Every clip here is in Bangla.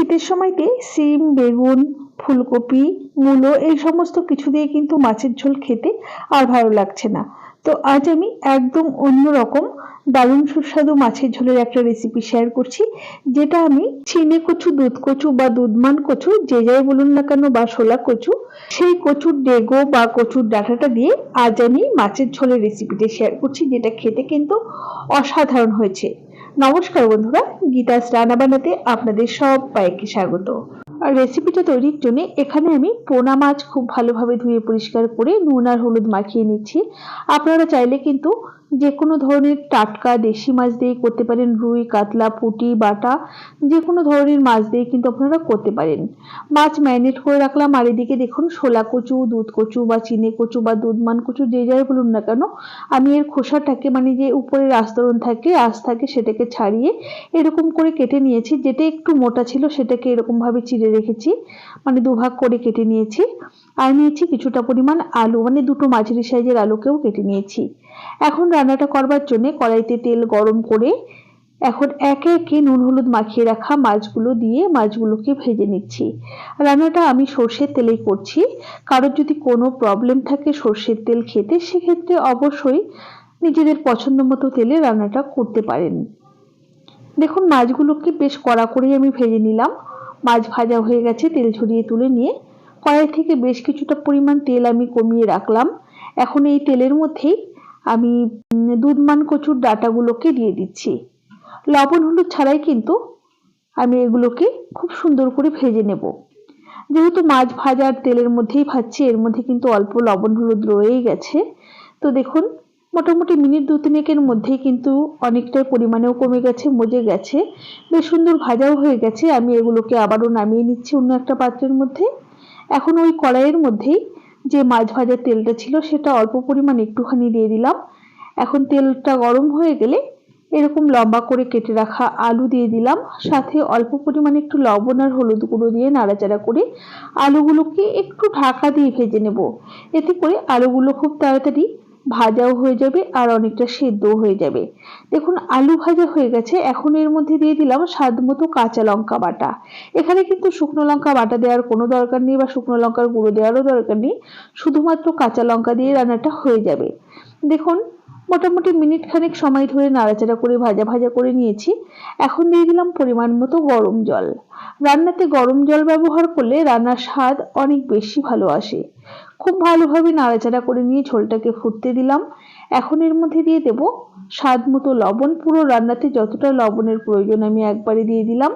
শীতের সময়তে সিম, বেগুন, ফুলকপি, মূলো এই সমস্ত কিছু দিয়ে কিন্তু মাছের ঝোল খেতে আর ভালো লাগছে না। তো আজ আমি একদম অন্যরকম দারুণ সুস্বাদু মাছের ঝোলের একটা রেসিপি শেয়ার করছি, যেটা আমি চিনে কচু, দুধ কচু বা দুধমান কচু, যে যাই বলুন না কেন বা শোলা কচু, সেই কচুর ডেগো বা কচুর ডাটাটা দিয়ে আজ আমি মাছের ঝোলের রেসিপিটা শেয়ার করছি, যেটা খেতে কিন্তু অসাধারণ হয়েছে। নমস্কার বন্ধুরা গীতাস রান্না বানাতে আপনাদের সবাইকে স্বাগত। আর রেসিপিটা তৈরির জন্য এখানে আমি পোনা মাছ খুব ভালোভাবে ধুয়ে পরিষ্কার করে নুন আর হলুদ মাখিয়ে নিচ্ছি। আপনারা চাইলে কিন্তু যে কোনো ধরনের টাটকা দেশি মাছ দিয়ে করতে পারেন। রুই, কাতলা, পুঁটি, বাটা যে কোনো ধরনের মাছ দিয়ে কিন্তু আপনারা করতে পারেন। মাছ ম্যারিনেট করে রাখলাম। আর এদিকে দেখুন শোলা কচু, দুধ কচু বা চিনে কচু বা দুধমান কচু যে যাই বলুন না কেন, আমি এর খোসাটাকে মানে যে উপরের আস্তরণ থাকে আঁশ থাকে সেটাকে ছাড়িয়ে এরকম করে কেটে নিয়েছি। যেটা একটু মোটা ছিল সেটাকে এরকম ভাবে চিড়ে রেখেছি। মানে দুভাগ করে কেটে নিয়েছি। আর নিয়েছি কিছুটা পরিমাণ আলু। মানে দুটো মাঝারি সাইজের আলুকেও কেটে নিয়েছি। এখন রান্নাটা করবার জন্য কড়াইতে তেল গরম করে এখন একে একে নুন হলুদ মাখিয়ে রাখা মাছগুলো দিয়ে মাছগুলোকে ভেজে নিচ্ছি। রান্নাটা আমি সর্ষের তেলেই করছি। কারোর যদি কোনো প্রবলেম থাকে সর্ষের তেল খেতে, সেক্ষেত্রে অবশ্যই নিজেদের পছন্দ মতো তেলে রান্নাটা করতে পারেন। দেখুন, মাছগুলোকে বেশ কড়া করেই আমি ভেজে নিলাম। মাছ ভাজা হয়ে গেছে, তেল ঝরিয়ে তুলে নিয়ে কড়াই থেকে বেশ কিছুটা পরিমাণ তেল আমি কমিয়ে রাখলাম। এখন এই তেলের মধ্যেই আমি দুধমান কচুর ডাটাগুলোকে দিয়ে দিচ্ছি। লবণ হলুদ ছাড়াই কিন্তু আমি এগুলোকে খুব সুন্দর করে ভেজে নেব। যেহেতু মাছ ভাজার তেলের মধ্যেই ভাজছি, এর মধ্যে কিন্তু অল্প লবণ হলুদ রয়েই গেছে। তো দেখুন, মোটামুটি মিনিট দু তিনেকের মধ্যেই কিন্তু অনেকটাই পরিমাণেও কমে গেছে, মজে গেছে। বেশ সুন্দর ভাজাও হয়ে গেছে। আমি এগুলোকে আবারও নামিয়ে নিচ্ছি অন্য একটা পাত্রের মধ্যে। এখন ওই কড়াইয়ের মধ্যেই যে মাছ ভাজার তেলটা ছিল সেটা অল্প পরিমাণ একটুখানি দিয়ে দিলাম। এখন তেলটা গরম হয়ে গেলে এরকম লম্বা করে কেটে রাখা আলু দিয়ে দিলাম। সাথে অল্প পরিমাণে একটু লবণ আর হলুদ গুঁড়ো দিয়ে নাড়াচাড়া করে আলুগুলোকে একটু ঢাকা দিয়ে ভেজে নেব। এতে করে আলুগুলো খুব তাড়াতাড়ি ভাজাও হয়ে যাবে আর অনেকটা সেদ্ধও হয়ে যাবে। দেখুন, আলু ভাজা হয়ে গেছে। এখন এর মধ্যে দিয়ে দিলাম স্বাদ মতো কাঁচা লঙ্কা বাটা। এখানে কিন্তু শুকনো লঙ্কা বাটা দেওয়ার কোনো দরকার নেই বা শুকনো লঙ্কার গুঁড়ো দেওয়ারও দরকার নেই। শুধুমাত্র কাঁচা লঙ্কা দিয়ে রান্নাটা হয়ে যাবে। দেখুন, মোটামুটি মিনিট খানেক সময় ধরে নাড়াচাড়া করে ভাজা ভাজা করে নিয়েছি। এখন দিয়ে দিলাম পরিমাণ মতো গরম জল। রান্নাতে গরম জল ব্যবহার করলে রান্নার স্বাদ অনেক বেশি ভালো আসে। খুব ভালোভাবে নাড়াচাড়া করে নিয়ে ঝোলটাকে ফুটতে দিলাম। এখন এর মধ্যে দিয়ে দেব স্বাদ মতো লবণ। পুরো রান্নাতে যতটা লবণের প্রয়োজন আমি একবারে দিয়ে দিলাম।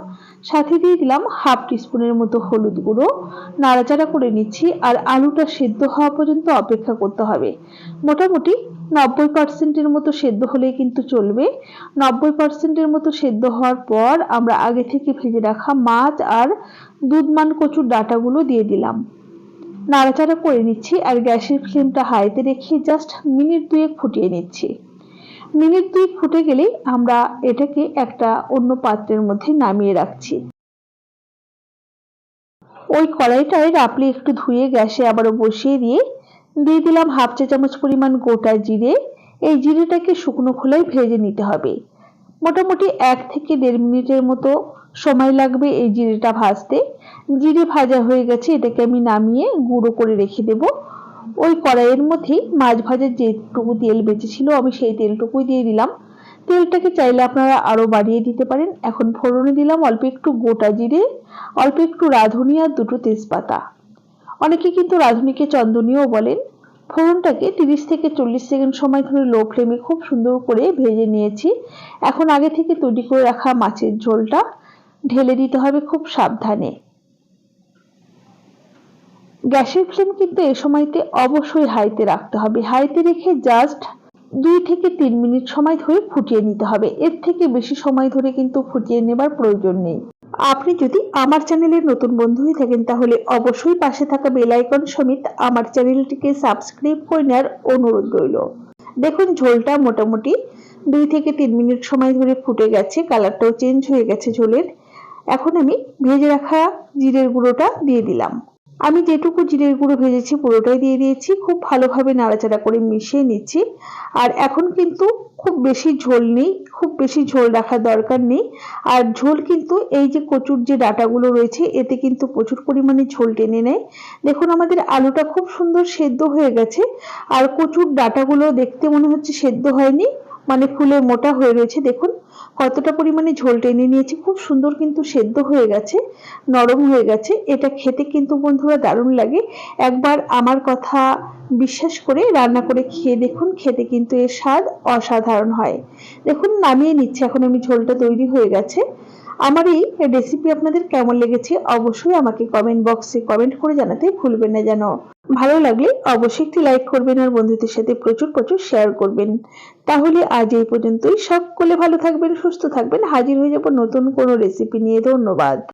সাথে দিয়ে দিলাম হাফ টিস্পুনের মতো হলুদ গুঁড়ো। নাড়াচাড়া করে নিচ্ছি আর আলুটা সেদ্ধ হওয়া পর্যন্ত অপেক্ষা করতে হবে। মোটামুটি নব্বই পার্সেন্টের মতো সেদ্ধ হলেই কিন্তু চলবে। নব্বই পার্সেন্টের মতো সেদ্ধ হওয়ার পর আমরা আগে থেকে ভেজে রাখা মাছ আর দুধমান কচুর ডাটাগুলো দিয়ে দিলাম। নাড়াচাড়া করে নিচ্ছি আর গ্যাসের ফ্লেমটা হাইতে রেখে জাস্ট মিনিট দুয়েক ফুটিয়ে নিচ্ছি। মিনিট দুই ফুটে গেলেই আমরা এটাকে একটা অন্য পাত্রের মধ্যে নামিয়ে রাখছি। ওই কড়াইটায় রাপলি একটু ধুয়ে গ্যাসে আবারও বসিয়ে দিয়ে দিয়ে দিলাম হাফ চা চামচ পরিমাণ গোটা জিরে। এই জিরেটাকে শুকনো খোলায় ভেজে নিতে হবে। মোটামুটি এক থেকে দেড় মিনিটের মতো সময় লাগবে এই জিরেটা ভাজতে। জিরে ভাজা হয়ে গেছে, এটাকে আমি নামিয়ে গুঁড়ো করে রেখে দেব। ওই কড়াইয়ের মধ্যেই মাছ ভাজার যেটুকু তেল বেঁচেছিল আমি সেই তেলটুকুই দিয়ে দিলাম। তেলটাকে চাইলে আপনারা আরও বাড়িয়ে দিতে পারেন। এখন ফোড়নে দিলাম অল্প একটু গোটা জিরে, অল্প একটু রাঁধুনি আর দুটো তেজপাতা। অনেকে কিন্তু রাঁধুনিকে চন্দনীয় বলেন। ফোড়নটাকে তিরিশ থেকে চল্লিশ সেকেন্ড সময় ধরে লো ফ্লেমে খুব সুন্দর করে ভেজে নিয়েছি। এখন আগে থেকে তৈরি করে রাখা মাছের ঝোলটা ঢেলে দিতে হবে খুব সাবধানে। গ্যাসের ফ্লেম কিন্তু এ সময়তে অবশ্যই হাইতে রাখতে হবে। হাইতে রেখে জাস্ট দুই থেকে তিন মিনিট সময় ধরে ফুটিয়ে নিতে হবে। এর থেকে বেশি সময় ধরে কিন্তু ফুটিয়ে নেবার প্রয়োজন নেই। আপনি যদি আমার চ্যানেলের নতুন বন্ধু হয়ে থাকেন, তাহলে অবশ্যই পাশে থাকা বেল আইকন সমেত আমার চ্যানেলটিকে সাবস্ক্রাইব করে নেওয়ার অনুরোধ রইল। দেখুন, ঝোলটা মোটামুটি দুই থেকে তিন মিনিট সময় ধরে ফুটে গেছে, কালারটাও চেঞ্জ হয়ে গেছে ঝোলের। এখন আমি ভেজে রাখা জিরের গুঁড়োটা দিয়ে দিলাম। আমি যেটুকু জিরের গুঁড়ো ভেজেছি পুরোটাই দিয়ে দিয়েছি। খুব ভালোভাবে নাড়াচাড়া করে মিশিয়ে নিচ্ছি। আর এখন কিন্তু খুব বেশি ঝোল নেই, খুব বেশি ঝোল রাখার দরকার নেই। আর ঝোল কিন্তু এই যে কচুর যে ডাটাগুলো রয়েছে, এতে কিন্তু প্রচুর পরিমাণে ঝোল টেনে নেয়। দেখুন, আমাদের আলুটা খুব সুন্দর সেদ্ধ হয়ে গেছে। আর কচুর ডাটাগুলো দেখতে মনে হচ্ছে সেদ্ধ হয়নি। মানে ফুলে মোটা হয়ে রয়েছে, দেখুন। কতটা পরিমাণে ঝোল টেনে নিয়েছি, খুব সুন্দর কিন্তু সেদ্ধ হয়ে গেছে, নরম হয়ে গেছে। এটা খেতে কিন্তু বন্ধুরা দারুণ লাগে। একবার আমার কথা বিশ্বাস করে রান্না করে খেয়ে দেখুন, খেতে কিন্তু এর স্বাদ অসাধারণ হয়। দেখুন, নামিয়ে নিচ্ছে, এখন আমি ঝোলটা তৈরি হয়ে গেছে। আমার এই রেসিপি আপনাদের কেমন লেগেছে অবশ্যই আমাকে কমেন্ট বক্সে কমেন্ট করে জানাতে ভুলবেন না যেন। ভালো লাগলে অবশ্যই একটি লাইক করবেন আর বন্ধুদের সাথে প্রচুর প্রচুর শেয়ার করবেন। তাহলে আজ এই পর্যন্তই। সকলে ভালো থাকবেন, সুস্থ থাকবেন। হাজির হয়ে যাব নতুন কোনো রেসিপি নিয়ে। ধন্যবাদ।